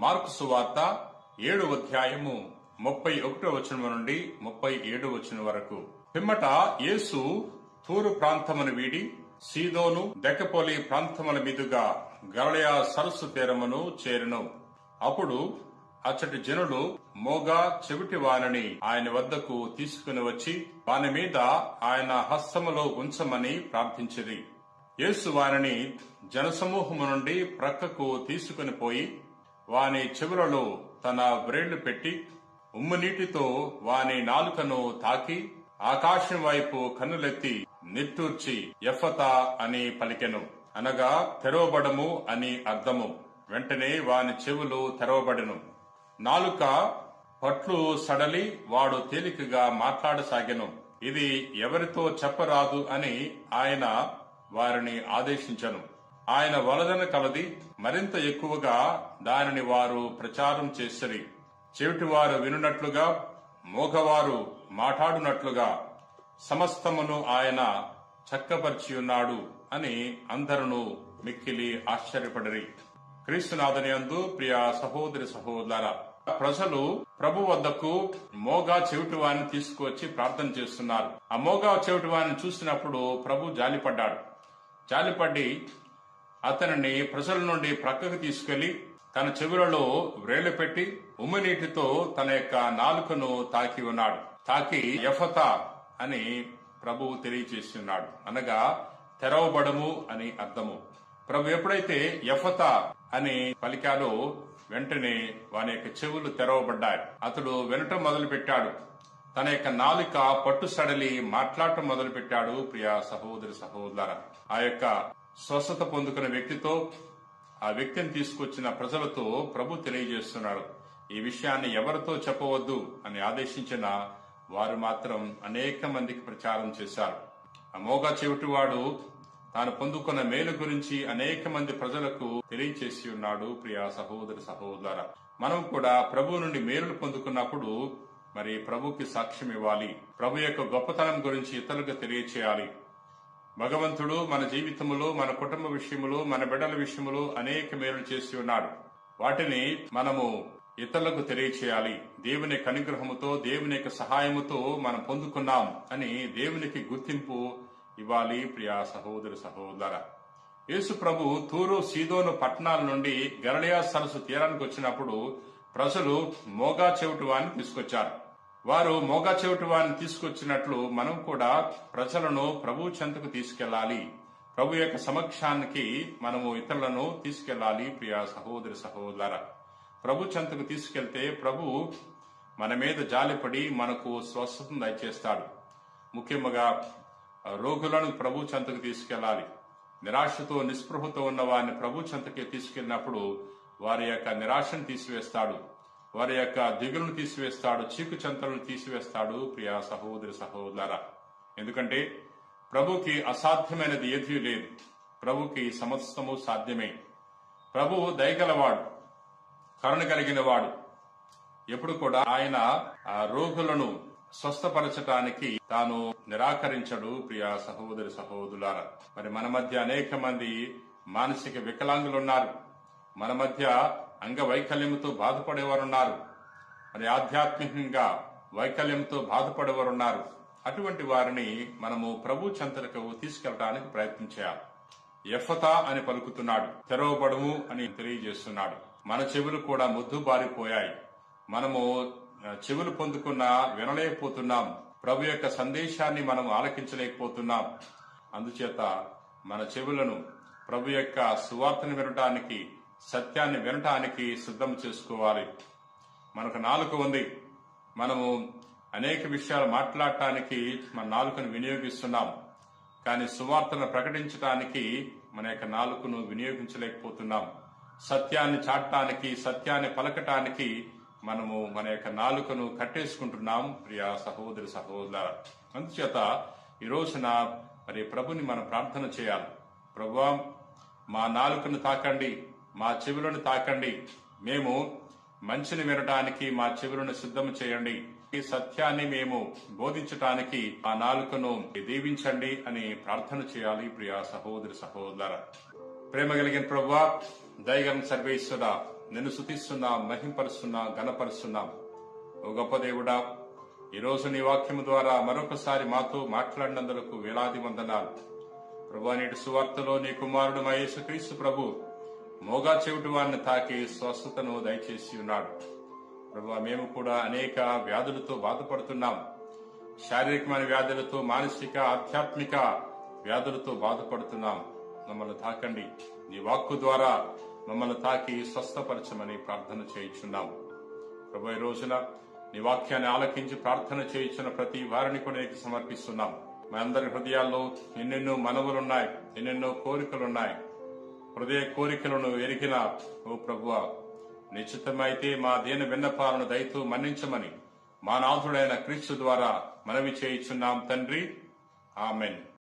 Mark సువార్త ఏడు అధ్యాయము ముప్పై ఒకటో వచనం నుండి ముప్పై ఏడు వచనం వరకు. పిమ్మట యేసు తూరు ప్రాంతమును వీడి సీదోను దెక్కపోలి ప్రాంతముల మీదుగా గలయా సరస్సు తీరమును చేరును. అప్పుడు అచ్చటి జనులు మోగా చెవిటి వారిని ఆయన వద్దకు తీసుకుని వచ్చి వాని మీద ఆయన హస్తములో ఉంచమని ప్రార్థించిరి. యేసు వారిని జనసమూహము నుండి ప్రక్కకు తీసుకుని పోయి వాని చెవులలో తన బ్రేళ్ళు పెట్టి ఉమ్ము నీటితో వాని నాలుకను తాకి ఆకాశం వైపు కన్నులెత్తి నిట్టూర్చి ఎఫతా అని పలికెను. అనగా తెరవబడము అని అర్థము. వెంటనే వాని చెవులు తెరవబడెను. నాలుక పట్లు సడలి వాడు తేలికగా మాట్లాడసాగెను. ఇది ఎవరితో చెప్పరాదు అని ఆయన వారిని ఆదేశించను. ఆయన వలదన కలది మరింత ఎక్కువగా దానిని వారు ప్రచారం చేసిరి. చెవిటివారు వినున్నట్లుగా మోగవారు మాట్లాడునట్లుగా సమస్తమును ఆయన చక్కపరిచి ఉన్నాడు అని అందరూ మిక్కిలి ఆశ్చర్యపడిరి. క్రీస్తునాథని అందు ప్రియ సహోదరి సహోదర ప్రజలు ప్రభు వద్దకు మోగా చెవిటి వారిని తీసుకువచ్చి ప్రార్థన చేస్తున్నారు. ఆ మోగా చెవిటి వారిని చూసినప్పుడు ప్రభు జాలిపడ్డాడు. జాలిపడి అతనిని ప్రజల నుండి ప్రక్కకు తీసుకెళ్ళి తన చెవులలో వ్రేళ్ళు పెట్టి ఉమ్మి నీటితో తన యొక్క నాలుకను తాకి ఉన్నాడు. తాకి యఫత అని ప్రభువు తెలియజేస్తున్నాడు. అనగా తెరవబడము అని అర్థము. ప్రభు ఎప్పుడైతే యఫత అని పలికాలో వెంటనే వాని యొక్క చెవులు తెరవబడ్డాయి. అతడు వినటం మొదలు పెట్టాడు తన యొక్క నాలుక పట్టు సడలి మాట్లాడటం మొదలు పెట్టాడు ప్రియ సహోదరి సహోదర ఆ యొక్క స్వస్థత పొందుకున్న వ్యక్తితో ఆ వ్యక్తిని తీసుకొచ్చిన ప్రజలతో ప్రభు తెలియజేస్తున్నాడు. ఈ విషయాన్ని ఎవరితో చెప్పవద్దు అని ఆదేశించిన వారు మాత్రం అనేక మందికి ప్రచారం చేశారు. ఆ మోగా చెవిటివాడు తాను పొందుకున్న మేలు గురించి అనేక మంది ప్రజలకు తెలియచేసి ఉన్నాడు ప్రియా సహోదరి సహోదర. మనం కూడా ప్రభు నుండి మేలులు పొందుకున్నప్పుడు మరి ప్రభుకి సాక్ష్యం ఇవ్వాలి. ప్రభు యొక్క గొప్పతనం గురించి ఇతరులకు తెలియచేయాలి. భగవంతుడు మన జీవితములో మన కుటుంబ విషయములో మన బిడ్డల విషయములో అనేక మేలు చేసి ఉన్నాడు. వాటిని మనము ఇతరులకు తెలియచేయాలి. దేవుని యొక్క అనుగ్రహముతో దేవుని యొక్క సహాయముతో మనం పొందుకున్నాం అని దేవునికి గుర్తింపు ఇవ్వాలి. ప్రియా సహోదరు సహోదర యేసు ప్రభు తూరు సీదోను పట్టణాల నుండి గరళియా సరస్సు తీరానికి వచ్చినప్పుడు ప్రజలు మోగా చెవిటి వారిని తీసుకొచ్చారు. వారు మోగాచెవిటి వారిని తీసుకొచ్చినట్లు మనం కూడా ప్రజలను ప్రభు చెంతకు తీసుకెళ్ళాలి ప్రభు యొక్క సమక్షానికి మనము ఇతరులను తీసుకెళ్ళాలి ప్రియా సహోదరి సహోదర. ప్రభు చెంతకు తీసుకెళ్తే ప్రభు మన మీద జాలిపడి మనకు స్వస్థతను దయచేస్తాడు. ముఖ్యంగా రోగులను ప్రభు చెంతకు తీసుకెళ్ళాలి నిరాశతో నిస్పృహతో ఉన్న వారిని ప్రభు చెంతకి తీసుకెళ్ళినప్పుడు వారి యొక్క నిరాశను తీసివేస్తాడు. వారి యొక్క దిగులను తీసివేస్తాడు చీకు చెంతలను తీసివేస్తాడు ప్రియా సహోదరి సహోదర. ఎందుకంటే ప్రభుకి అసాధ్యమైనది ఏదీ లేదు. ప్రభుకి సమస్తము సాధ్యమే. ప్రభువు దయగలవాడు కరుణ కలిగిన వాడు. ఎప్పుడు కూడా ఆయన ఆ రోగులను స్వస్థపరచటానికి తాను నిరాకరించడు ప్రియా సహోదరి సహోదరులారా. మరి మన మధ్య అనేక మంది మానసిక వికలాంగులు ఉన్నారు మన మధ్య అంగవైకల్యంతో బాధపడేవారు ఉన్నారు మరి ఆధ్యాత్మికంగా వైకల్యంతో బాధపడేవారు ఉన్నారు అటువంటి వారిని మనము ప్రభు చెంతలకు తీసుకెళ్ళడానికి ప్రయత్నం చేయాలి ఎఫతా అని పలుకుతున్నాడు. తెరవబడము అని తెలియజేస్తున్నాడు. మన చెవులు కూడా ముద్దు బారిపోయాయి మనము చెవులు పొందుకున్న వినలేకపోతున్నాం. ప్రభు యొక్క సందేశాన్ని మనం ఆలకించలేకపోతున్నాం. అందుచేత మన చెవులను ప్రభు యొక్క సువార్తను వినటానికి సత్యాన్ని వినటానికి సిద్ధం చేసుకోవాలి. మనకు నాలుక ఉంది. మనము అనేక విషయాలు మాట్లాడటానికి మన నాలుకను వినియోగిస్తున్నాం. కానీ సువార్తను ప్రకటించడానికి మన యొక్క నాలుకను వినియోగించలేకపోతున్నాం. సత్యాన్ని చాటడానికి సత్యాన్ని పలకటానికి మనము మన యొక్క నాలుకను కట్టేసుకుంటున్నాం. ప్రియ సహోదరి సహోదర అందుచేత ఈ రోజున మరి ప్రభుని మనం ప్రార్థన చేయాలి. ప్రభు మా నాలుకను తాకండి. మా చెవులను తాకండి. మేము మంచిని వినటానికి మా చెవులను సిద్ధం చేయండి. ఈ సత్యాన్ని మేము బోధించటానికి ఆ నాలుకను దీవించండి అని ప్రార్థన చేయాలి ప్రియ సహోదరి సహోదర. ప్రేమ కలిగిన ప్రభా దయగం సర్వేశ్వర నిన్ను శుతిస్తున్నా మహింపరుస్తున్నాం గణపరుస్తున్నాం ఓ గొప్ప దేవుడా ఈ రోజు నీ వాక్యము ద్వారా మరొకసారి మాతో మాట్లాడినందులకు వేలాది వందనాలు. ప్రభా నేటి సువార్తలో నీ కుమారుడు మా క్రీస్తు ప్రభు మోగా చెవిటి వారిని తాకి స్వస్థతను దయచేసి ఉన్నాడు. ప్రభు మేము కూడా అనేక వ్యాధులతో బాధపడుతున్నాం. శారీరకమైన వ్యాధులతో మానసిక ఆధ్యాత్మిక వ్యాధులతో బాధపడుతున్నాం. మమ్మల్ని తాకండి. నీ వాక్కు ద్వారా మమ్మల్ని తాకి స్వస్థపరచమని ప్రార్థన చేయించున్నాం. ప్రభు ఈ రోజున నీ వాక్యాన్ని ఆలకించి ప్రార్థన చేయించిన ప్రతి వారిని కూడా నీకు సమర్పిస్తున్నాం. మా అందరి హృదయాల్లో ఎన్నెన్నో మనవులున్నాయి ఎన్నెన్నో కోరికలున్నాయి. హృదయ కోరికలను ఎరిగిన ఓ ప్రభువ నిశ్చితమైతే మా దేని విన్నపాలను దయతో మన్నించమని మా నాథుడైన క్రీస్తు ద్వారా మనవి చేయించున్నాం తండ్రి. ఆమెన్.